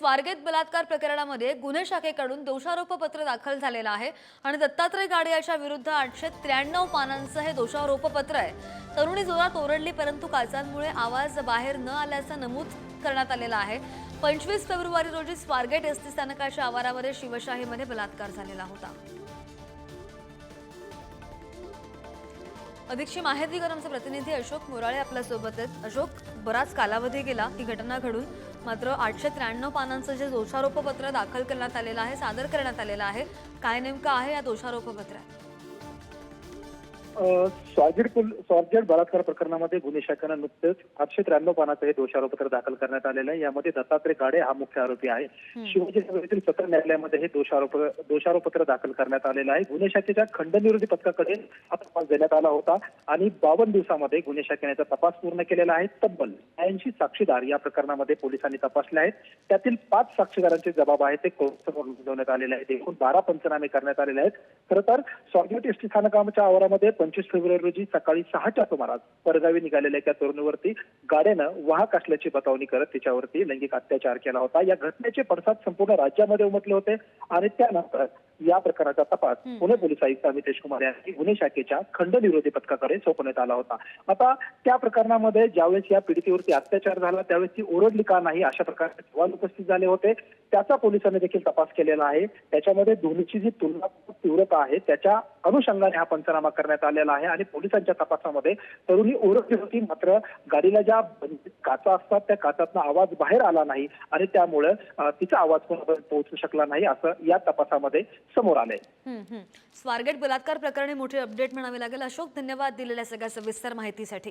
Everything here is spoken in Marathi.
स्वारगेत बलात्कार प्रकरणामध्ये गुन्हे शाखेकडून दोषारोपपत्र दाखल झालेलं आहे आणि दत्तात्रय गाडे याच्या विरुद्ध आठशे त्र्याण्णव पानांचं हे दोषारोपपत्र आहे. तरुणी जोरात ओरडली परंतु काचांमुळे आवाज बाहेर न आल्याचं नमूद करण्यात आलेलं आहे. पंचवीस फेब्रुवारी रोजी स्वारगेट एस टी स्थानकाच्या आवारामध्ये शिवशाहीमध्ये बलात्कार झालेला होता. अधिकची माहिती घेऊन आमचे प्रतिनिधी अशोक मोराळे आपल्यासोबत आहेत. अशोक बराच कालावधी गेला. ही घटना घडून मात्र आठशे त्र्याण्णव पानांचं जे दोषारोपपत्र दाखल करण्यात आलेलं आहे सादर करण्यात आलेलं आहे काय नेमकं आहे या दोषारोपपत्रात? स्वारगेट बलात्कार प्रकरणामध्ये गुन्हे शाखेनं नुकतेच आठशे त्र्याण्णव पानाचं हे दोषारोपत्र दाखल करण्यात आलेलं आहे. यामध्ये दत्तात्रय गाडे हा मुख्य आरोपी आहे. शिवाजी सत्र न्यायालयामध्ये हे दोषारोप दोषारोपत्र दाखल करण्यात आलेलं आहे. गुन्हे शाखेच्या खंडनिरोधी पथकाकडे हा तपास देण्यात आला होता आणि बावन्न दिवसामध्ये गुन्हे शाखेने याचा तपास पूर्ण केलेला आहे. तब्बल ऐंशी साक्षीदार या प्रकरणामध्ये पोलिसांनी तपासले आहेत. त्यातील पाच साक्षीदारांचे जबाब आहेत ते कोर्टासमोर नोंदवण्यात आलेले आहेत एकूण बारा पंचनामे करण्यात आलेले आहेत. खरं तर स्वारगेट एसटी स्थानकाच्या आवारामध्ये पंचवीस फेब्रुवारी रोजी सकाळी सहाच्या सुमारास परगावी निघालेल्या एका तरुणीवरती गाड्यानं वाहक असल्याची बतावणी करत तिच्यावरती लैंगिक अत्याचार केला होता. या घटनेचे पडसाद संपूर्ण राज्यामध्ये उमटले होते आणि त्यानंतर या प्रकरणाचा तपास पुणे पोलीस आयुक्त अमितेश कुमार यांनी गुन्हे शाखेच्या खंडनिरोधी पथकाकडे सोपवण्यात आला होता. आता त्या प्रकरणामध्ये ज्यावेळेस या पीडितेवरती अत्याचार झाला त्यावेळेस ती ओरडली का नाही अशा प्रकारचे सवाल उपस्थित झाले होते. त्याचा पोलिसांनी देखील तपास केलेला आहे. त्याच्यामध्ये दोन्हीची जी तुलनात्मक तीव्रता आहे त्याच्या अनुषंगाने हा पंचनामा करण्यात आलेला आहे आणि पोलिसांच्या तपासामध्ये तरुणी ओरडली होती. मात्र गाडीला ज्या काचा असतात त्या काचातनं आवाज बाहेर आला नाही आणि त्यामुळं तिचा आवाज कोणापर्यंत पोहोचू शकला नाही असं या तपासामध्ये समोर आलंय. स्वारगेट बलात्कार प्रकरणी मोठे अपडेट म्हणावे लागेल. अशोक धन्यवाद दिलेल्या सगळ्या सविस्तर माहितीसाठी.